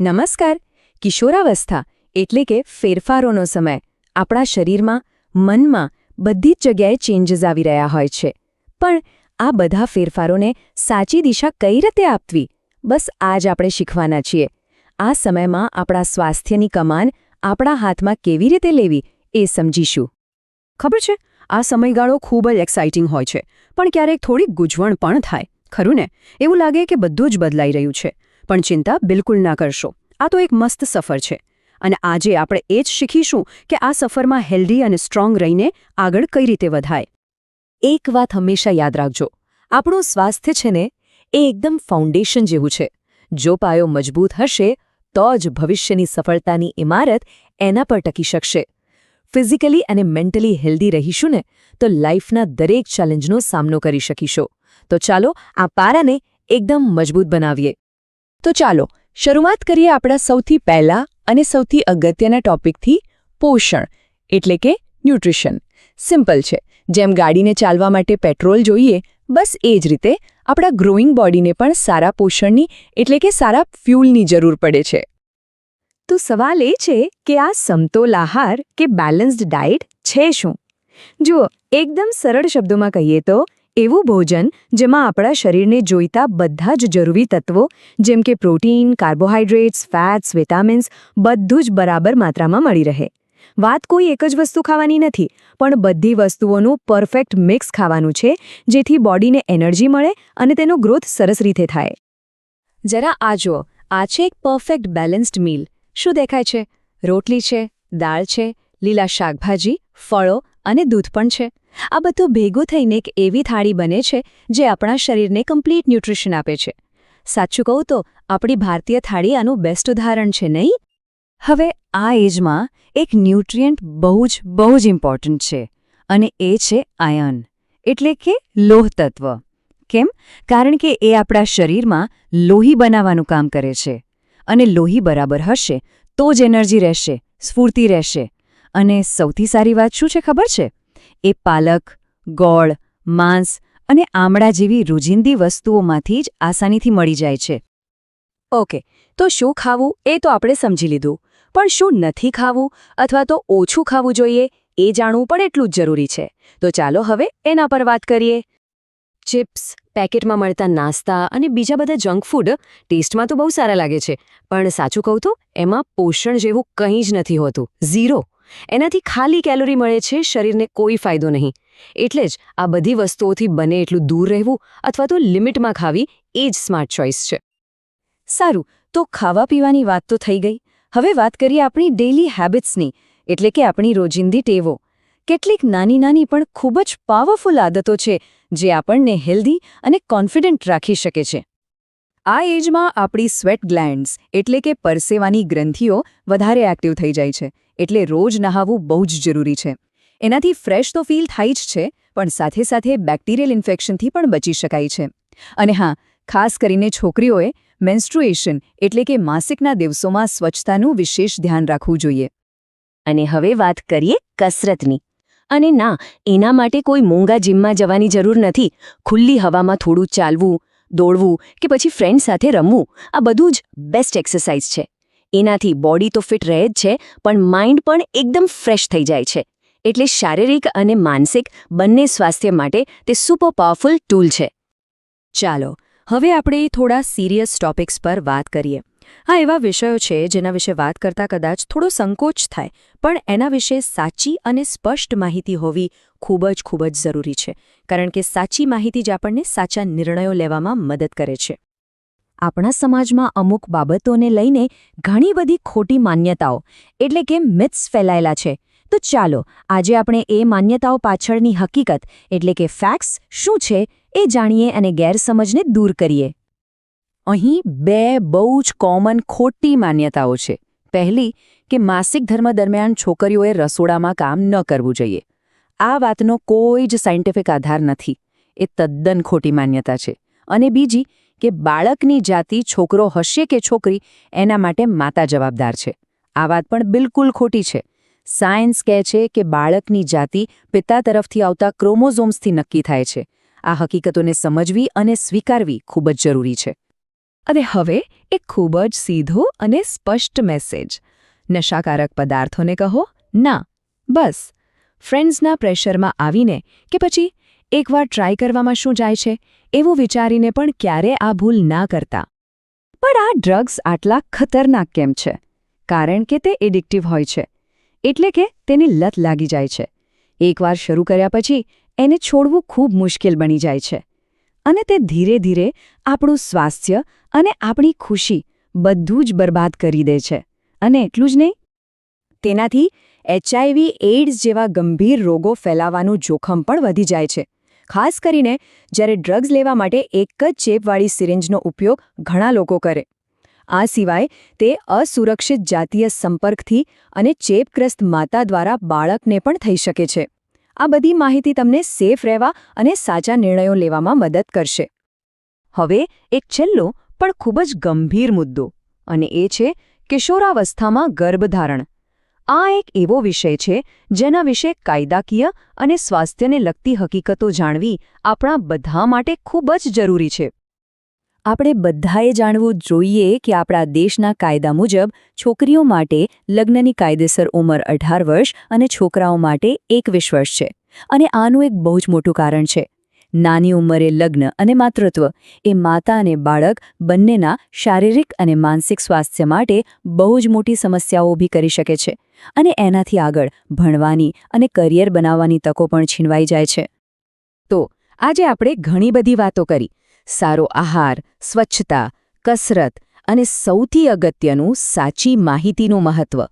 નમસ્કાર. કિશોરાવસ્થા એટલે કે ફેરફારોનો સમય. આપણા શરીરમાં, મનમાં બધી જ જગ્યાએ ચેન્જીસ આવી રહ્યા હોય છે. પણ આ બધા ફેરફારોને સાચી દિશા કઈ રીતે આપવી? બસ આજ આપણે શીખવાના છીએ. આ સમયમાં આપણા સ્વાસ્થ્યની કમાન આપણા હાથમાં કેવી રીતે લેવી એ સમજીશું. ખબર છે? આ સમયગાળો ખૂબ જ એક્સાઇટિંગ હોય છે. પણ ક્યારેક થોડીક ગૂંચવણ પણ થાય. ખરું ને? એવું લાગે કે બધું જ બદલાઈ રહ્યું છે. પણ ચિંતા બિલકુલ ના કરશો. આ તો એક મસ્ત સફર છે. અને આજે આપણે એ જ શીખીશું કે આ સફરમાં હેલ્ધી અને સ્ટ્રોંગ રહીને આગળ કઈ રીતે વધાય. એક વાત હંમેશા યાદ રાખજો. આપણું સ્વાસ્થ્ય છે ને, એ એકદમ ફાઉન્ડેશન જેવું છે. જો પાયો મજબૂત હશે, તો જ ભવિષ્યની સફળતાની ઇમારત એના પર ટકી શકશે. ફિઝિકલી અને મેન્ટલી હેલ્ધી રહીશું ને, તો લાઈફના દરેક ચેલેન્જનો સામનો કરી શકીશું. તો ચાલો આ પારાને એકદમ મજબૂત બનાવીએ. તો ચાલો, શરૂઆત કરીએ આપણા સૌથી પહેલા અને સૌથી અગત્યના ટોપિકથી, પોષણ, એટલે કે ન્યુટ્રિશન. સિમ્પલ છે, જેમ ગાડીને ચાલવા માટે પેટ્રોલ જોઈએ, બસ એ જ રીતે આપણા ગ્રોઈંગ બોડીને પણ સારા પોષણની, એટલે કે સારા ફ્યુલની જરૂર પડે છે. તો સવાલ એ છે કે આ સમતોલ આહાર કે બેલેન્સ્ડ ડાયટ છે શું? જુઓ, એકદમ સરળ શબ્દોમાં કહીએ તો એવું ભોજન જેમાં આપણા શરીરને જોઈતા બધા જ જરૂરી તત્વો, જેમ કે પ્રોટીન કાર્બોહાઈડ્રેટ્સ ફેટ્સ, વિટામિન્સ, બધું જ બરાબર માત્રામાં મળી રહે. વાત કોઈ એક જ વસ્તુ ખાવાની નથી, પણ બધી વસ્તુઓનું પરફેક્ટ મિક્સ ખાવાનું છે, જેથી બોડીને એનર્જી મળે અને તેનો ગ્રોથ સરસ રીતે થાય. જરા આ જુઓ, આ છે એક પરફેક્ટ બેલેન્સ્ડ મીલ. શું દેખાય છે? રોટલી છે, દાળ છે, લીલા શાકભાજી, ફળો અને દૂધ પણ છે. આ બધું ભેગું થઈને એક એવી થાળી બને છે જે આપણા શરીરને કમ્પ્લીટ ન્યુટ્રિશન આપે છે. સાચું કહું તો, આપણી ભારતીય થાળી આનું બેસ્ટ ઉદાહરણ છે નહીં? હવે આ એજમાં એક ન્યુટ્રિયન્ટ બહુ જ બહુ જ ઇમ્પોર્ટન્ટ છે અને એ છે આયર્ન એટલે કે લોહ કેમ? કારણ કે એ આપણા શરીરમાં લોહી બનાવવાનું કામ કરે છે. અને લોહી બરાબર હશે તો જ એનર્જી રહેશે, સ્ફૂર્તિ રહેશે. અને સૌથી સારી વાત શું છે ખબર છે? એ પાલક, ગોળ, માંસ અને આમળા જેવી રોજિંદી વસ્તુઓમાંથી જ આસાનીથી મળી જાય છે. ઓકે, તો શું ખાવું એ તો આપણે સમજી લીધું, પણ શું નથી ખાવું અથવા તો ઓછું ખાવું જોઈએ એ જાણવું પણ એટલું જ જરૂરી છે. તો ચાલો હવે એના પર વાત કરીએ. ચિપ્સ, પેકેટમાં મળતા નાસ્તા અને બીજા બધા જંક ફૂડ ટેસ્ટમાં તો બહુ સારા લાગે છે, પણ સાચું કહું તો એમાં પોષણ જેવું કંઈ જ નથી હોતું, ઝીરો. એનાથી ખાલી કેલોરી મળે છે શરીરને કોઈ ફાયદો નહીં. એટલે જ આ બધી વસ્તુઓથી બને એટલું દૂર રહેવું અથવા તો લિમિટમાં ખાવી એ જ સ્માર્ટ ચોઇસ છે. સારું, તો ખાવા પીવાની વાત તો થઈ ગઈ. હવે વાત કરીએ આપણી ડેઇલી હેબિટ્સની એટલે કે આપણી રોજિંદી ટેવો. કેટલીક નાની નાની પણ ખૂબ જ પાવરફુલ આદતો છે, જે આપણને હેલ્ધી અને કોન્ફિડન્ટ રાખી શકે છે. આ એજમાં આપણી સ્વેટ ગ્લેન્ડ્સ એટલે કે પરસેવાની ગ્રંથિઓ, વધારે એક્ટિવ થઈ જાય છે. એટલે રોજ નહાવું બહુ જ જરૂરી છે. એનાથી ફ્રેશ તો ફીલ થાય જ છે, પણ સાથે સાથે બેક્ટેરિયલ ઇન્ફેક્શનથી પણ બચી શકાય છે. અને હા, ખાસ કરીને છોકરીઓએ મેન્સ્ટ્રુએશન એટલે કે માસિકના દિવસોમાં સ્વચ્છતાનું વિશેષ ધ્યાન રાખવું જોઈએ. અને હવે વાત કરીએ કસરતની. અને ના, એના માટે કોઈ મોંઘા જીમમાં જવાની જરૂર નથી. ખુલ્લી હવામાં થોડું ચાલવું, દોડવું કે પછી ફ્રેન્ડ સાથે રમવું, આ બધું જ બેસ્ટ એક્સરસાઇઝ છે. એનાથી બોડી તો ફિટ રહે જ છે, પણ માઇન્ડ પણ એકદમ ફ્રેશ થઈ જાય છે. એટલે શારીરિક અને માનસિક બંને સ્વાસ્થ્ય માટે તે સુપર પાવરફુલ ટૂલ છે. ચાલો, હવે આપણે થોડા સિરિયસ ટોપિક્સ પર વાત કરીએ. આ એવા વિષયો છે જેના વિશે વાત કરતાં કદાચ થોડો સંકોચ થાય, પણ એના વિશે સાચી અને સ્પષ્ટ માહિતી હોવી ખૂબ જ ખૂબ જ જરૂરી છે, કારણ કે સાચી માહિતી જ આપણને સાચા નિર્ણયો લેવામાં મદદ કરે છે. આપણા સમાજમાં અમુક બાબતોને લઈને ઘણી બધી ખોટી માન્યતાઓ, એટલે કે મિથ્સ ફેલાયેલા છે. તો ચાલો, આજે આપણે એ માન્યતાઓ પાછળની હકીકત, એટલે કે ફેક્ટ્સ શું છે, એ જાણીએ અને ગેરસમજને દૂર કરીએ. અહીં બે બહુ જ કોમન ખોટી માન્યતાઓ છે. પહેલી, કે માસિક ધર્મ દરમિયાન છોકરીઓએ રસોડામાં કામ ન કરવું જોઈએ. આ વાતનો કોઈ જ સાયન્ટિફિક આધાર નથી. એ તદ્દન ખોટી માન્યતા છે. અને બીજી કે બાળકની જાતિ છોકરો હશે કે છોકરી, એના માટે માતા જવાબદાર છે. આ વાત પણ બિલકુલ ખોટી છે. સાયન્સ કહે છે કે બાળકની જાતિ પિતા તરફથી આવતા ક્રોમોઝોમ્સથી નક્કી થાય છે. આ હકીકતોને સમજવી અને સ્વીકારવી ખૂબ જ જરૂરી છે. અને હવે એક ખૂબ જ સીધો અને સ્પષ્ટ મેસેજ નશાકારક પદાર્થોને કહો, ના, બસ. ફ્રેન્ડ્સના પ્રેશરમાં આવીને કે પછી એકવાર ટ્રાય કરવામાં શું જાય છે, એવું વિચારીને પણ ક્યારે આ ભૂલ ના કરતા. પણ આ ડ્રગ્સ આટલા ખતરનાક કેમ છે? કારણ કે તે એડિક્ટિવ હોય છે. એટલે કે તેની લત લાગી જાય છે. એકવાર શરૂ કર્યા પછી એને છોડવું ખૂબ મુશ્કેલ બની જાય છે. અને તે ધીરે ધીરે આપણું સ્વાસ્થ્ય અને આપણી ખુશી બધું જ બરબાદ કરી દે છે. અને એટલું જ નહીં, તેનાથી એચઆઈવી એઇડ્સ જેવા ગંભીર રોગો ફેલાવાનું જોખમ પણ વધી જાય છે. ખાસ કરીને જ્યારે ડ્રગ્સ લેવા માટે એક જ ચેપવાળી સિરિંજનો ઉપયોગ ઘણા લોકો કરે. આ સિવાય તે અસુરક્ષિત જાતીય સંપર્કથી અને ચેપગ્રસ્ત માતા દ્વારા બાળકને પણ થઈ શકે છે. આ બધી માહિતી તમને સેફ રહેવા અને સાચા નિર્ણયો લેવામાં મદદ કરશે. હવે એક છેલ્લો પણ ખૂબ જ ગંભીર મુદ્દો, અને એ છે કિશોરાવસ્થામાં ગર્ભધારણ. આ એક એવો વિષય છે, જેના વિશે કાયદાકીય અને સ્વાસ્થ્યને લગતી હકીકતો જાણવી આપણા બધા માટે ખૂબ જ જરૂરી છે. આપણે બધાએ જાણવું જોઈએ કે આપણા દેશના કાયદા મુજબ છોકરીઓ માટે લગ્નની કાયદેસર ઉંમર અઢાર વર્ષ અને છોકરાઓ માટે એકવીસ વર્ષ છે. અને આનું એક બહુ જ મોટું કારણ છે. નાની ઉંમરે લગ્ન અને માતૃત્વ. એ માતા અને બાળક બંનેના શારીરિક અને માનસિક સ્વાસ્થ્ય માટે બહુ જ મોટી સમસ્યાઓ ઊભી કરી શકે છે અને એનાથી આગળ ભણવાની અને કરિયર બનાવવાની તકો પણ છીનવાઈ જાય છે. તો, આજે આપણે ઘણી બધી વાતો કરી. સારો આહાર, સ્વચ્છતા, કસરત અને સૌથી અગત્યનું સાચી માહિતીનું મહત્વ.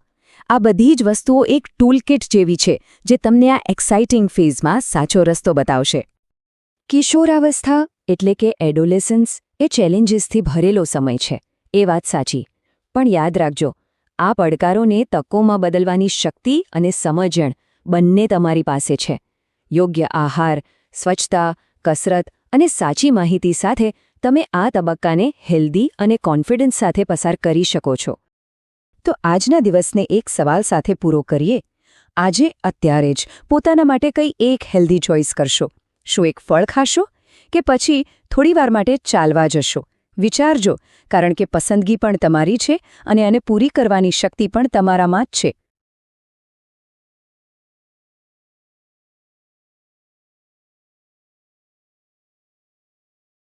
આ બધી જ વસ્તુઓ એક ટૂલકિટ જેવી છે જે તમને આ એક્સાઇટિંગ ફેઝમાં સાચો રસ્તો બતાવશે. કિશોરાવસ્થા એટલે કે એડોલેસન્સ એ ચેલેન્જીસથી ભરેલો સમય છે. એ વાત સાચી. પણ યાદ રાખજો, આ પડકારોને તકોમાં બદલવાની શક્તિ અને સમજણ બંને તમારી પાસે છે. યોગ્ય આહાર, સ્વચ્છતા, કસરત અને સાચી માહિતી સાથે તમે આ તબક્કાને હેલ્ધી અને કોન્ફિડન્સ સાથે પસાર કરી શકો છો. તો આજના દિવસને એક સવાલ સાથે પૂરો કરીએ. આજે અત્યારે જ પોતાના માટે કંઈ એક હેલ્ધી ચોઇસ કરશો. શું એક ફળ ખાશો કે પછી થોડીવાર માટે ચાલવા જશો? વિચારજો, કારણ કે પસંદગી પણ તમારી છે અને એને પૂરી કરવાની શક્તિ પણ તમારામાં જ છે.